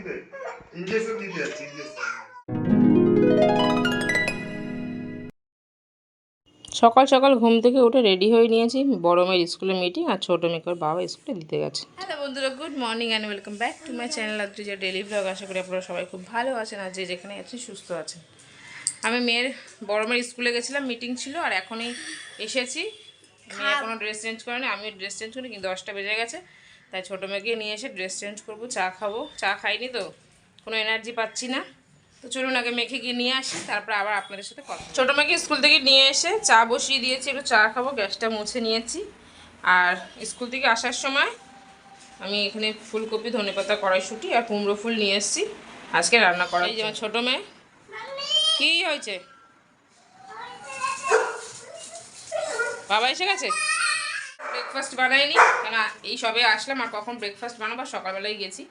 দিতে ইঞ্জেকশন দিতে যাচ্ছি ইঞ্জেকশন সকাল সকাল ঘুম থেকে উঠে রেডি হয়ে নিয়েছি বড় মেয়ের স্কুলে মিটিং আর ছোটো মেয়েকে বাবা স্কুলে দিতে গেছে। হ্যালো বন্ধুরা good morning and welcome back to my channel Adri যে ডেলি ব্লগ আশা করি আপনারা সবাই খুব ভালো আছেন আর যে যেখানে আছেন সুস্থ আছেন। আমি মেয়ের বড় মেয়ের স্কুলে গেছিলাম মিটিং ছিল আর এখনই এসেছি। মেয়ে এখনও ড্রেস চেঞ্জ করেনি আমিও ড্রেস চেঞ্জ করি কিন্তু দশটা বেজে গেছে। তাই ছোটো মেয়েকে নিয়ে এসে ড্রেস চেঞ্জ করব চা খাব। চা খাইনি তো কোনো এনার্জি পাচ্ছি না। তো চলুন আগে মেখে গিয়ে নিয়ে আসি তারপর আবার আপনাদের সাথে কথা ছোটো মেয়েকে স্কুল থেকে নিয়ে এসে চা বসিয়ে দিয়েছি একটু চা খাব গ্যাসটা মুছে নিয়েছি। আর স্কুল থেকে আসার সময় আমি এখানে ফুলকপি ধনেপাতা কড়াইশুঁটি আর কুমড়ো ফুল নিয়ে এসেছি। আজকে রান্না করা এই যেমন ছোটো মেয়ে। কী হয়েছে? বাবা এসে গেছে? ব্রেকফাস্ট বানাইনি। কেন, এই সবে আসলাম, আর কখন ব্রেকফাস্ট বানাবো? সকালবেলায় গেছি।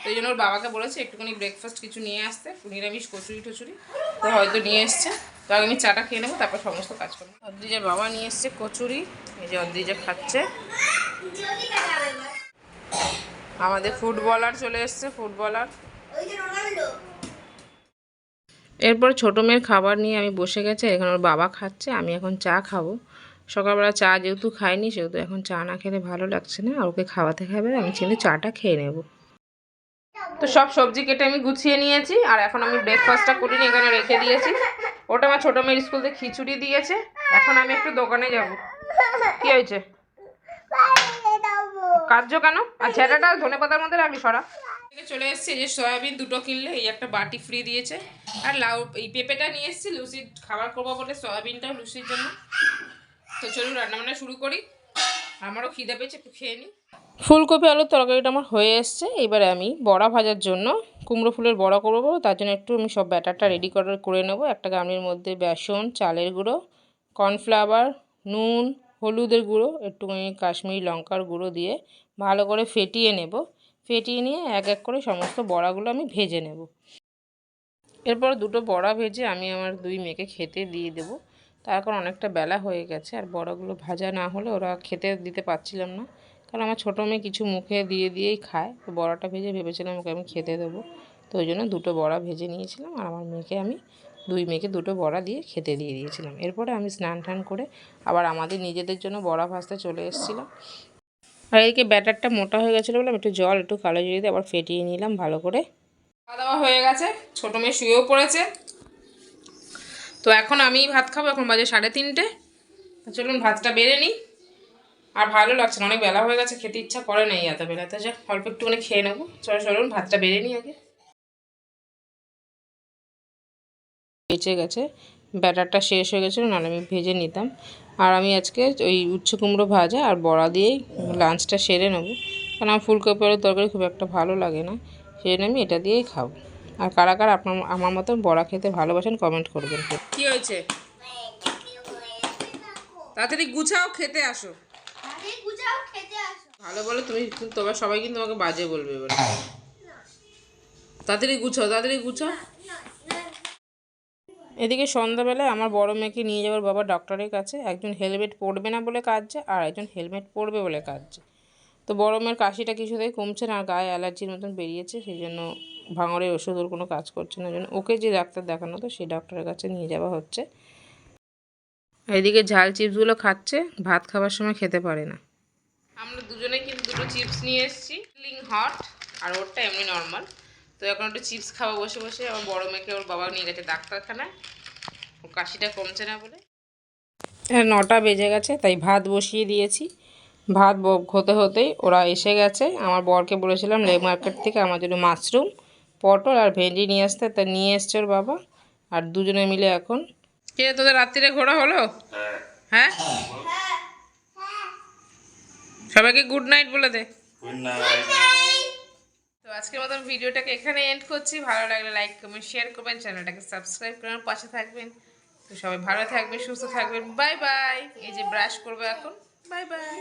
তো এই জন্য ওর বাবাকে বলেছে, একটুখানি ব্রেকফাস্ট কিছু নিয়ে আসতে, নিরামিষ কচুরি টচুরি। তো হয়তো নিয়ে এসছে। তো আমি চাটা খেয়ে নেব, তারপর সমস্ত কাজ করব। অদ্রিজার বাবা নিয়ে এসছে কচুরি, এই যে অদ্রিজা খাচ্ছে। আমাদের ফুটবলার চলে এসছে, ফুটবলার। এরপর ছোটো মেয়ের খাবার নিয়ে আমি বসে গেছে এখানে ওর বাবা খাচ্ছে, আমি এখন চা খাব। সকালবেলা চা যেহেতু খাইনি, সেহেতু এখন চা না খেলে ভালো লাগছে না, আর ওকে খাওয়াতে খাবে, আমি কিন্তু চাটা খেয়ে নেব। তো সব সবজি কেটে আমি গুছিয়ে নিয়েছি, আর এখন আমি ব্রেকফাস্টটা করিনি, এখানে রেখে দিয়েছি। ওটা আমার ছোটো মেয়ের স্কুল থেকে খিচুড়ি দিয়েছে, এখন আমি একটু দোকানে যাব। কি হয়েছে? কার্য কেন? আর ছেটাটা ধনে পাতার মধ্যে রাখলি, সরা। চলে এসেছি যে সয়াবিন দুটো কিনলে, এই একটা বাটি ফ্রি দিয়েছে। আর লাউ, এই পেঁপেটা নিয়ে এসেছি, লুচির খাবার করব বলে, সয়াবিনটাও লুচির জন্য। তো চলুন রান্নাবান্না শুরু করি। আমারও খিদে পেয়েছে, একটু খেয়ে নিই ফুলকপি, আলুর তরকারিটা আমার হয়ে এসছে। এবারে আমি বড়া ভাজার জন্য কুমড়ো ফুলের বড়া করব। তার জন্য একটু আমি সব ব্যাটারটা রেডি করে করে নেব। একটা গামলির মধ্যে বেসন, চালের গুঁড়ো কর্নফ্লাওয়ার নুন, হলুদের গুঁড়ো, একটুখানি কাশ্মীরি লঙ্কার গুঁড়ো দিয়ে ভালো করে ফেটিয়ে নেব। ফেটিয়ে নিয়ে এক এক করে সমস্ত বড়াগুলো আমি ভেজে নেব। এরপর দুটো বড়া ভেজে আমি আমার দুই মেয়েকে খেতে দিয়ে দেবো। তার এখন অনেকটা বেলা হয়ে গেছে আর বড়াগুলো ভাজা না হলে ওরা খেতে দিতে পারছিলাম না। কারণ আমার ছোটো মেয়ে কিছু মুখে দিয়ে দিয়েই খায়। তো বড়াটা ভেজে ভেবেছিলাম ওকে আমি খেতে দেবো। তো ওই জন্য দুটো বড়া ভেজে নিয়েছিলাম আর আমার মেয়েকে আমি, দুই মেয়েকে দুটো বড়া দিয়ে খেতে দিয়ে দিয়েছিলাম। এরপরে আমি স্নান টান করে আবার আমাদের নিজেদের জন্য বড়া ভাজতে চলে এসেছিলাম। আর এদিকে ব্যাটারটা মোটা হয়ে গেছিল বলে আমি একটু জল, একটু কালো জিরে দিয়ে আবার ফেটিয়ে নিলাম ভালো করে। খাওয়া দাওয়া হয়ে গেছে। ছোটো মেয়ে শুয়েও পড়েছে। তো এখন আমি ভাত খাব, এখন বাজে সাড়ে তিনটে। চলুন ভাতটা বেড়ে নিই। আর ভালো লাগছে না, অনেক বেলা হয়ে গেছে, খেতে ইচ্ছা করে না এই এত বেলাতে যা অল্প একটুখানি খেয়ে নেব। চলো, চলুন, ভাতটা বেড়ে নিই আগে। বেঁচে গেছে, ব্যাটারটা শেষ হয়ে গেছিল, নাহলে আমি ভেজে নিতাম। আর আমি আজকে ওই উচ্ছে কুমড়ো ভাজা আর বড়া দিয়েই লাঞ্চটা সেরে নেব। কারণ আমার ফুলকপি আলুর তরকারি খুব একটা ভালো লাগে না, সেই জন্য আমি এটা দিয়েই খাব। আর কারা কারা আপনার আমার মতন বড়া খেতে ভালোবাসেন কমেন্ট করবেন। কি হয়েছে? তাড়াতাড়ি গুছাও খেতে আসো। ভালো বলে তুমি তবে সবাই কিন্তু তোমাকে বাজে বলবে এবার। তাড়াতাড়ি গুছাও তাড়াতাড়ি গুছাও। এদিকে সন্ধ্যাবেলায় আমার বড় মেয়েকে নিয়ে যাওয়ার বাবা ডক্টরের কাছে একজন হেলমেট পরবে না বলে কাঁদছে আর একজন হেলমেট পরবে বলে কাঁদছে। তো বড় মেয়ের কাশিটা কিছুতেই কমছে না আর গায়ে অ্যালার্জির মতন বেরিয়েছে সেই জন্য ভাঙরের ওষুধ ওর কোনো কাজ করছে না, জন্য ওকে যে ডাক্তার দেখানো তো সেই ডাক্তারের কাছে নিয়ে যাওয়া হচ্ছে। এদিকে ঝাল চিপসগুলো খাচ্ছে, ভাত খাবার সময় খেতে পারে না। আমরা দুজনে কিন্তু দুটো চিপস নিয়ে এসেছি লিং হট আর ওরটা এমনি নর্মাল তো এখন একটু চিপস খাওয়া বসে বসে, আমার বড় মেয়েকে ওর বাবা নিয়ে গেছে ডাক্তারখানায়। ওর কাশিটা কমছে না বলে। হ্যাঁ নটা বেজে গেছে, তাই ভাত বসিয়ে দিয়েছি। ভাত হতে হতেই ওরা এসে গেছে। আমার বরকে বলেছিলাম লে মার্কেট থেকে আমার জন্য মাশরুম। পটল আর ভেন্ডি নিয়ে আসতে তা নিয়ে এসছে ওর বাবা। আর দুজনে মিলে এখন কে তোদের রাত্রিরে ঘোরা হলো? হ্যাঁ? সবাইকে গুড নাইট বলে দে। গুড নাইট তো আজকের মতন ভিডিওটাকে এখানে এন্ড করছি। ভালো লাগলে লাইক কমেন্ট শেয়ার করবেন চ্যানেলটাকে সাবস্ক্রাইব করার পাশে থাকবেন। তো সবাই ভালো থাকবেন সুস্থ থাকবেন। বাই বাই এই যে ব্রাশ করব এখন। Bye bye